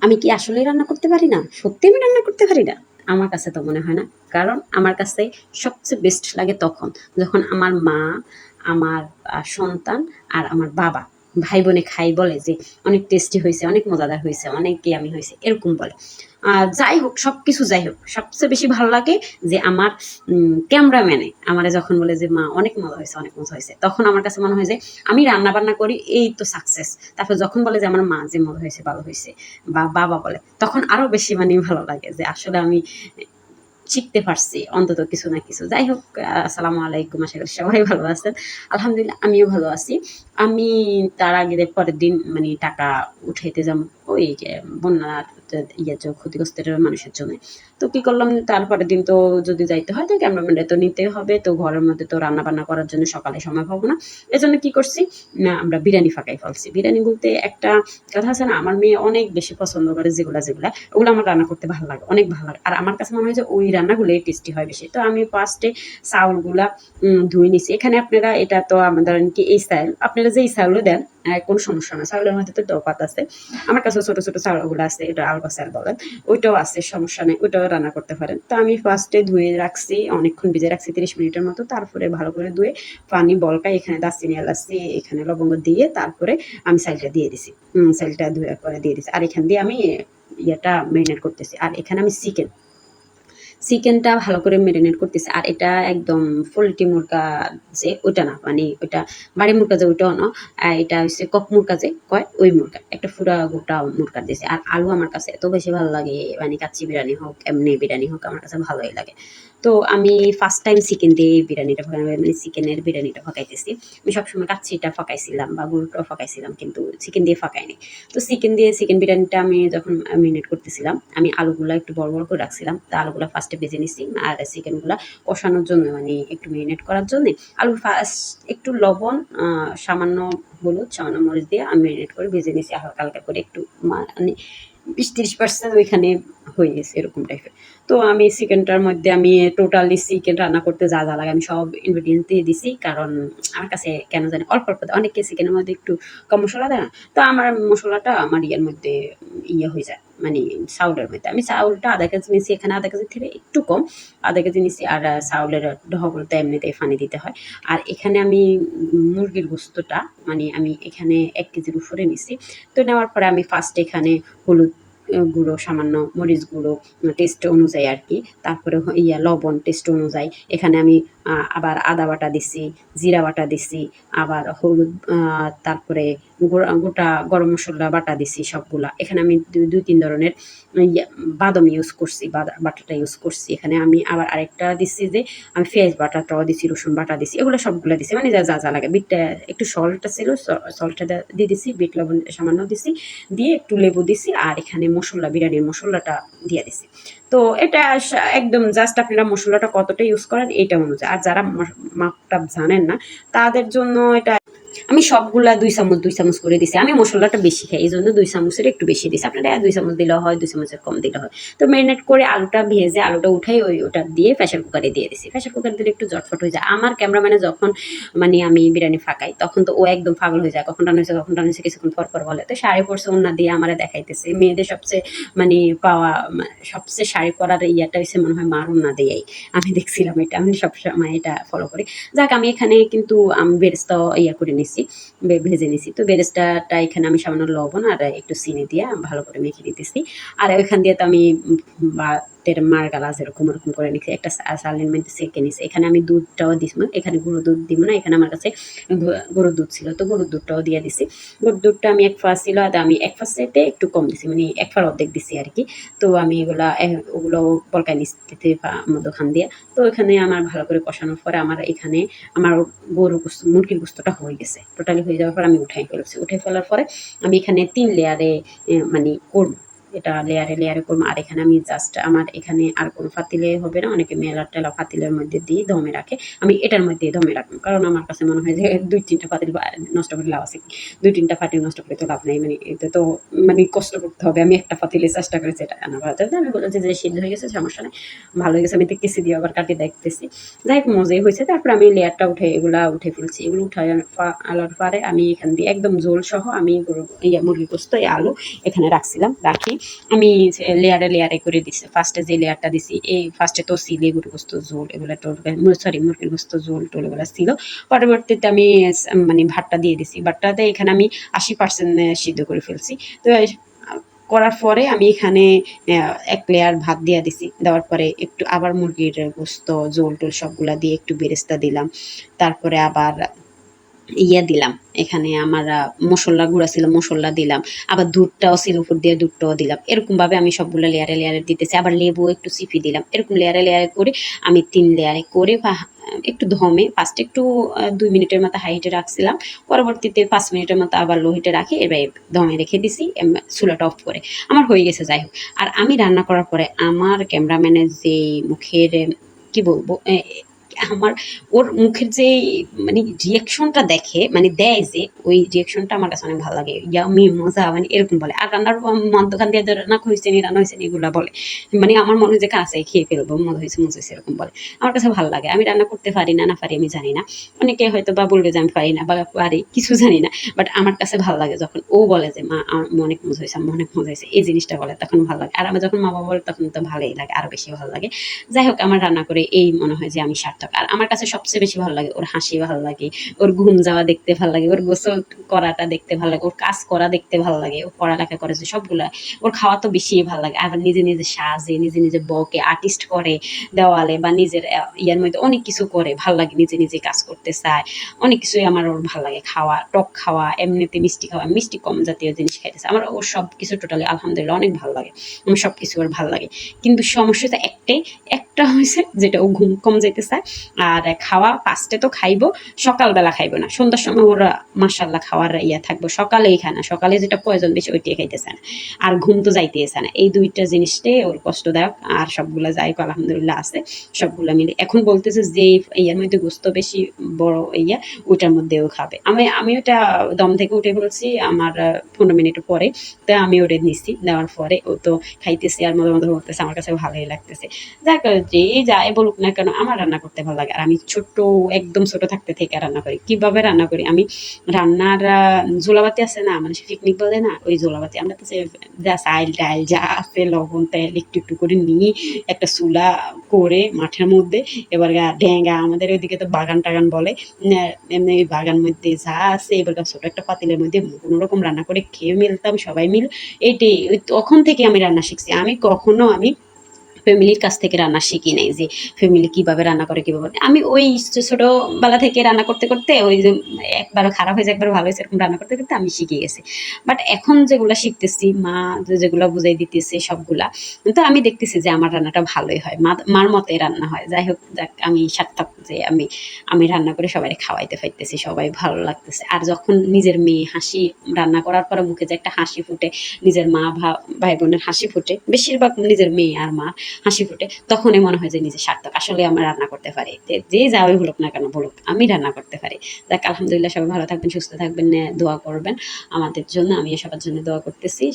আমি কি আসলেই রান্না করতে পারি না? সত্যি আমি রান্না করতে পারি না? আমার কাছে তো মনে হয় না। কারণ আমার কাছে সবচেয়ে বেস্ট লাগে তখন, যখন আমার মা, আমার সন্তান আর আমার বাবা। ভাই বোনে খাই বলে যে, অনেক টেস্টি হয়েছে অনেক মজাদার হয়েছে অনেক আমি হয়েছে এরকম বলে। যাই হোক সব কিছু যাই হোক, সবচেয়ে বেশি ভালো লাগে যে আমার ক্যামেরাম্যানে আমার যখন বলে যে, মা, অনেক মজা হয়েছে অনেক মজা হয়েছে তখন আমার কাছে মনে হয় যে, আমি রান্না বান্না করি, এই তো সাকসেস তারপর যখন বলে যে, আমার মা যে মজা হয়েছে ভালো হয়েছে বা বাবা বলে, তখন আরও বেশি মানে ভালো লাগে যে, আসলে আমি শিখতে পারছি, অন্তত কিছু না কিছু। যাই হোক, আসসালামু আলাইকুম, আশা করি সবাই ভালো আছেন। আলহামদুলিল্লাহ, আমিও ভালো আছি। আমি তার আগে পরের দিন মানে টাকা উঠাইতে যাম ওই যে বন্যার যে ইয়ে ক্ষতিগ্রস্তের মানুষের জন্য। তো কি করলাম, তারপরের দিন তো যদি যাইতে হয় তো ক্যামেরাম্যানটা তো নিতে হবে। তো ঘরের মধ্যে তো রান্না বান্না করার জন্য সকালে সময় পাবো না। এজন্য কি করছি, না, আমরা বিরিয়ানি ফাঁকাই ফেলছি। বিরিয়ানি বলতে একটা কথা আছে না, আমার মেয়ে অনেক বেশি পছন্দ করে যেগুলা যেগুলা, ওগুলো আমার রান্না করতে ভালো লাগে, অনেক ভালো লাগে। আর আমার কাছে মনে হয় যে ওই রান্নাগুলোই টেস্টি হয় বেশি। তো আমি ফার্স্টে চাউলগুলা ধুয়ে নিছি। এখানে আপনারা, এটা তো আমাদের কি এই স্টাইল আপনারা যে এই চাউলও দেন কোনো সমস্যা না চাউলের মধ্যে তো দোপাত আছে। আমার কাছে ছোট ছোট চাউলগুলো আছে, এটা আলবা চাল বলেন ওইটাও আছে, সমস্যা নেই, ওইটাও রান্না করতে পারেন। তো আমি ফার্স্টে ধুয়ে রাখছি, অনেকক্ষণ ভিজে রাখছি, তিরিশ মিনিটের মতো। তারপরে ভালো করে ধুয়ে পানি বলকা এখানে দাসিনি এলাচি, এখানে লবঙ্গ দিয়ে তারপরে আমি চালটা দিয়ে দিছি। চালটা ধুয়ে করে দিয়ে দিছি। আর এখান দিয়ে আমি ইয়েটা মেরিনেট করতেছি। আর এখানে আমি চিকেন চিকেনটা ভালো করে ম্যারিনেট করতেছি। আর এটা একদম পোলট্রি মুরগা যে, ওইটা না মানে ওইটা বাড়ি মুরগা যে, ওইটাও না এটা হচ্ছে কক মুরগা যে, কয়, ওই মুরগা, একটা ফুটা গোটা মুরগা দিয়েছে। আর আলু আমার কাছে এত বেশি ভালো লাগে মানে কাচ্চি বিরিয়ানি হোক, এমনি বিরিয়ানি হোক, আমার কাছে ভালোই লাগে। তো আমি ফার্স্ট টাইম চিকেন দিয়ে বিরিয়ানিটা মানে চিকেনের বিরিয়ানিটা ফাঁকাইতেছি আমি সবসময় কাচ্চিটা ফাঁকাইছিলাম বা গরুটাও ফাঁকাইছিলাম কিন্তু চিকেন দিয়ে ফাঁকাইনি তো চিকেন দিয়ে চিকেন বিরিয়ানিটা আমি যখন মেরিনেট করতেছিলাম, আমি আলুগুলো একটু বড় বড় করে রাখছিলাম। তো আলুগুলো ফার্স্টে ভেজে নিছি আর চিকেনগুলো কষানোর জন্য মানে একটু মেরিনেট করার জন্য আলু ফার্স্ট একটু লবণ সামান্য হলুদ, সামান্য মরিচ দিয়ে আমি মেরিনেট করে ভেজে নিছি। হালকা হালকা করে একটু মানে বিশ তিরিশ পার্সেন্ট ওইখানে হয়ে গেছে, এরকম টাইপের তো আমি চিকেনটার মধ্যে আমি টোটালি চিকেন রান্না করতে যা যা লাগে আমি সব ইনগ্রিডিয়েন্ট দিয়ে দিছি, কারণ আমার কাছে কেন জানি অল্প অল্প। অনেকে চিকেনের মধ্যে একটু কম মশলা দেয় না তো আমার মশলাটা আমার ইয়ের মধ্যে ইয়ে হয়ে যায় মানে চাউলের মধ্যে। আমি চাউলটা আধা কেজি নিয়েছি এখানে আধা কেজি থেকে একটু কম। আধা কেজি নিয়েছি আর চাউলের ঢবলতে এমনিতেই পানি দিতে হয়। আর এখানে আমি মুরগির গোস্তটা মানে আমি এখানে এক কেজির উপরে নিছি। তো নেওয়ার পরে আমি ফার্স্ট এখানে হলুদ গুঁড়ো, সামান্য মরিচ গুঁড়ো টেস্ট অনুযায়ী আর কি। তারপরে ইয়া, লবণ টেস্ট অনুযায়ী। এখানে আমি আবার আদা বাটা দিছি, জিরা বাটা দিছি, আবার হলুদ তারপরে গোটা গরম মশলা বাটা দিছি সবগুলা। এখানে আমি দুই তিন ধরনের বাদাম ইউজ করছি বাটাটা ইউজ করছি। এখানে আমি আবার আরেকটা দিছি যে, আমি পেঁয়াজ বাটাটাও দিছি, রসুন বাটা দিছি, এগুলো সবগুলো দিছি। মানে যা যা যা লাগে। বিটটা একটু সল্টটা ছিল সল্টটা দিয়ে দিছি, বিট, লবণ সামান্য দিছি, দিয়ে একটু লেবু দিছি, আর এখানে মশলা, বিরিয়ানির মশলাটা দিয়ে দিছি। তো এটা একদম জাস্ট আপনারা মশলাটা কতটা ইউজ করেন এটা অনুযায়ী। আর যারা মাপটা জানেন না, তাদের জন্য এটা আমি সবগুলা দুই চামচ দুই চামচ করে দিছি। আমি মশলাটা বেশি খাই এই জন্য দুই চামচের একটু বেশি দিছি। আপনারা দুই চামচ দিলেও হয়, দুই চামচের কম দিলে হয়। তো ম্যারিনেট করে আলুটা ভেজে, আলুটা উঠাই ওই ওটা দিয়ে প্রেশার কুকারে দিয়ে দিছি। প্রেশার কুকার দিলে একটু জটফট হয়ে যায়। আমার ক্যামেরাম্যানে যখন মানে আমি বিরিয়ানি ফাঁকাই, তখন তো ও একদম পাগল হয়ে যায়। কখন রান্না হয়েছে, কখন রান্না হয়েছে, কিছুক্ষণ পর পর বলে। তো শাড়ি পরছে ওনা দিয়ে আমারে দেখাইতেছে। মেয়েদের সবচেয়ে মানে পাওয়া সবচেয়ে শাড়ি পরার ইয়াটা হচ্ছে মনে হয় মার ওনা দিয়েই। আমি দেখছিলাম এটা। আমি সবসময় এটা ফলো করি। যাক, আমি এখানে কিন্তু, আমি বেরেস্তা ইয়া করে নিছি ভেজে নিছি। তো বেরেস্তাটা এখানে আমি সামান্য লবণ আর একটু চিনি দিয়ে ভালো করে মেখে দিতেছি আর ওইখান দিয়ে তো আমি তের মার গালাস এরকম এরকম করে নিচ্ছি একটা সালিন মধ্যে সেকে নিছি। এখানে আমি দুধটাও দিস এখানে গরুর দুধ দিব না, এখানে আমার কাছে গরুর দুধ ছিল, তো গরুর দুধটাও দিয়ে দিছি। গরুর দুধটা আমি এক ফাঁস ছিল, আর আমি এক ফাঁসেতে একটু কম দিছি মানে এক ফার অর্ধেক দিছি আর কি। তো আমি এগুলা ওগুলো বলকায় নিতে মধ্যখান দিয়ে। তো এখানে আমার ভালো করে কষানোর পরে আমার এখানে, আমার গরু মুরগির গোস্তটা হয়ে গেছে। টোটালি হয়ে যাওয়ার পর আমি উঠাই ফেলছি। উঠে ফেলার পরে আমি এখানে তিন লেয়ারে মানে করব। এটা লেয়ারে লেয়ারে করব। আর এখানে আমি জাস্ট আমার এখানে আর কোনো ফাতিলে হবে না, অনেকে মেলার টেলা ফাতিলের মধ্যে দিয়ে দমে রাখে। আমি এটার মধ্যে দমে রাখব, কারণ আমার কাছে মনে হয় যে দুই তিনটা ফাতিল নষ্ট করে লাভ আছে দুই তিনটা ফাতিল নষ্ট করে তো লাভ নেই মানে এতে তো মানে কষ্ট করতে হবে। আমি একটা ফাতিলে চেষ্টা করেছি এটা আনা ভালো আমি বলেছি যে সিদ্ধ হয়ে গেছে, সমস্যা নেই, ভালো হয়ে গেছে। আমি দেখতেছি, দিয়ে আবার কাটিয়ে দেখতেছি। যাই হোক মজাই হয়েছে। তারপর আমি লেয়ারটা উঠে, এগুলা উঠে ফেলছি। এগুলো উঠে আলোর পরে আমি এখান দিয়ে একদম জোল সহ আমি ইয়া মুরগি গোস্ত এই আলু এখানে রাখছিলাম, রাখি। আমি লেয়ারে লেয়ারে করে দিছি। ফার্স্টে যে লেয়ারটা দিছি, এই ফার্স্টে তো সিলে গরু গোস্ত ঝোল, এগুলো টোল সরি মুরগির গোস্ত ঝোল টোল এগুলো ছিল। পরবর্তীতে আমি মানে ভাতটা দিয়ে দিছি। ভাতটাতে এখানে আমি আশি পার্সেন্ট সিদ্ধ করে ফেলছি। তো করার পরে আমি এখানে এক লেয়ার ভাত দিয়ে দিছি। দেওয়ার পরে একটু আবার মুরগির গোস্ত জোল টোল সবগুলা দিয়ে একটু বেরেস্তা দিলাম। তারপরে আবার ইয়া দিলাম। এখানে আমার মশলা গুঁড়া ছিল, মশলা দিলাম। আবার দুধটাও ছিল উপর দিয়ে দুধটাও দিলাম। এরকম ভাবে আমি সবগুলো লেয়ারে লেয়ারে দিতেছি। আবার লেবু একটু চিপি দিলাম। এরকম লেয়ারে লেয়ারে করে আমি তিন লেয়ারে করে একটু ধমে ফার্স্ট একটু দুই মিনিটের মতো হাই হিটে রাখছিলাম। পরবর্তীতে পাঁচ মিনিটের মতো আবার লো হিটে রাখি, এবার দমে রেখে দিছি চুলাটা অফ করে। আমার হয়ে গেছে, যাই হোক। আর আমি রান্না করার পরে আমার ক্যামেরাম্যানের যে মুখের কি বলব আমার, ওর মুখের যে মানে রিয়াকশনটা দেখে মানে দেয় যে, ওই রিয়াকশনটা আমার কাছে অনেক ভালো লাগে। ইয়ামি মজা মানে এরকম বলে। আর রান্নার মন দোকান দিয়ে রান্না হয়েছে নি, রান্না হয়েছে এগুলা বলে। মানে আমার মনে হয় যে, কাছে খেয়ে ফেলব, মজা হয়েছে মজা হয়েছে এরকম বলে। আমার কাছে ভালো লাগে। আমি রান্না করতে পারি না না পারি, আমি জানি না। অনেকে হয়তো বা বলবে যে, আমি পারি না বা পারি, কিছু জানি না। বাট আমার কাছে ভালো লাগে যখন ও বলে যে, মা, আমার অনেক মজা হয়েছে আমার অনেক মজা হয়েছে এই জিনিসটা বলে, তখন ভালো লাগে। আর আমার যখন মা বাবা বলে, তখন তো ভালোই লাগে, আরও বেশি ভালো লাগে। যাই হোক, আমার রান্না করে এই মনে হয় যে, আমি সার্থক। আর আমার কাছে সবচেয়ে বেশি ভালো লাগে ওর হাসি ভালো লাগে, ওর ঘুম যাওয়া দেখতে ভালো লাগে, ওর গোসল করাটা দেখতে ভালো লাগে, ওর কাজ করা দেখতে ভালো লাগে, ও পড়ালেখা করেছে সবগুলা, ওর খাওয়া তো বেশি ভালো লাগে, আবার নিজে নিজে সাজে, নিজে নিজে বকে আর্টিস্ট করে দেওয়ালে বা নিজের ইয়ার মধ্যে অনেক কিছু করে, ভালো লাগে নিজে নিজে কাজ করতে চায়, অনেক কিছুই আমার ওর ভালো লাগে, খাওয়া, টক খাওয়া, এমনিতে মিষ্টি খাওয়া, মিষ্টি কম জাতীয় জিনিস খাইতেছে, আমার ওর সব কিছু টোটালি আলহামদুলিল্লাহ অনেক ভালো লাগে, আমার সব কিছু ওর ভালো লাগে, কিন্তু সমস্যাটা একটাই, একটা হয়েছে যেটা ও ঘুম কম যেতে চায় আর খাওয়া ফার্স্টে তো খাইবো, সকালবেলা খাইবো না। সন্ধ্যার সময় ওরা মাসাল্লাহ খাওয়ার ইয়া থাকব, সকালেই খায় না। সকালে যেটা প্রয়োজন বেশি ওইটাই খাইতেছে না। আর ঘুম তো যাইতেছে না। এই দুইটা জিনিসটাই ওর কষ্টদায়ক। আর সবগুলা যাই আলহামদুলিল্লাহ আছে। সবগুলা মিলে। এখন বলতেছে যে ইয়ার মধ্যে গোস্ত বেশি বড় ইয়া, ওইটার মধ্যেও খাবে। আমি আমি ওটা দম থেকে উঠে বলছি, আমার পনেরো মিনিট পরে। তা আমি ওটা নিচ্ছি দেওয়ার পরে ও তো খাইতেছি আর মধ্যে মধ্যে বলতেছে আমার কাছে ভালোই লাগতেছে। যাক, যে যাই বলুক না কেন, আমার রান্না করতে ভালো লাগে। আর আমি ছোট একদম ছোট থাকতে থেকে রান্না করি। কীভাবে রান্না করি? আমি রান্নার আহ, ঝোলাবাতি আছে না? মানে পিকনিক বলে না? ওই ঝোলাবাতি। আমরা তো যা টাইল যা আছে লবণ তেল একটু একটু করে নিয়ে একটা চুলা করে মাঠের মধ্যে এবার ডেঙ্গা আমাদের ওইদিকে তো বাগান টাগান বলে এমনি ওই বাগান মধ্যে যা আছে এবার ছোট একটা পাতিলের মধ্যে কোনো রকম রান্না করে খেয়ে মিলতাম সবাই মিল। এইটাই ওই তখন থেকে আমি রান্না শিখছি। আমি কখনো আমি ফ্যামিলির কাছ থেকে রান্না শিখি নাই যে ফ্যামিলি কীভাবে রান্না করে, কীভাবে আমি ওই ছোটবেলা থেকে রান্না করতে করতে ওই যে একবার খারাপ হয়েছে একবার ভালো হয়েছে, এরকম রান্না করতে করতে আমি শিখে গেছি। বাট এখন যেগুলা শিখতেছি, মা যেগুলা বুঝাই দিতেছে সবগুলা, তো আমি দেখতেছি যে আমার রান্নাটা ভালোই হয়। মা, মার মতে রান্না হয়। যাই হোক, যাক, আমি সার্থক যে আমি আমি রান্না করে সবাই খাওয়াইতে পাইতেছি সবাই ভালো লাগতেছে। আর যখন নিজের মেয়ে হাসি রান্না করার পরে মুখে যে একটা হাসি ফুটে, নিজের মা ভাই বোনের হাসি ফুটে, বেশিরভাগ নিজের মেয়ে আর মা হাসি ফুটে, তখনই মনে হয় যে নিজে সার্থক। আসলে আমার রান্না করতে পারি। যে- যাওয়াই বলুক না কেন, বলুক, আমি রান্না করতে পারি। দেখ আলহামদুলিল্লাহ সবাই ভালো থাকবেন, সুস্থ থাকবেন দোয়া করবেন। আমাদের জন্য, আমি সবার জন্য দোয়া করতেছি।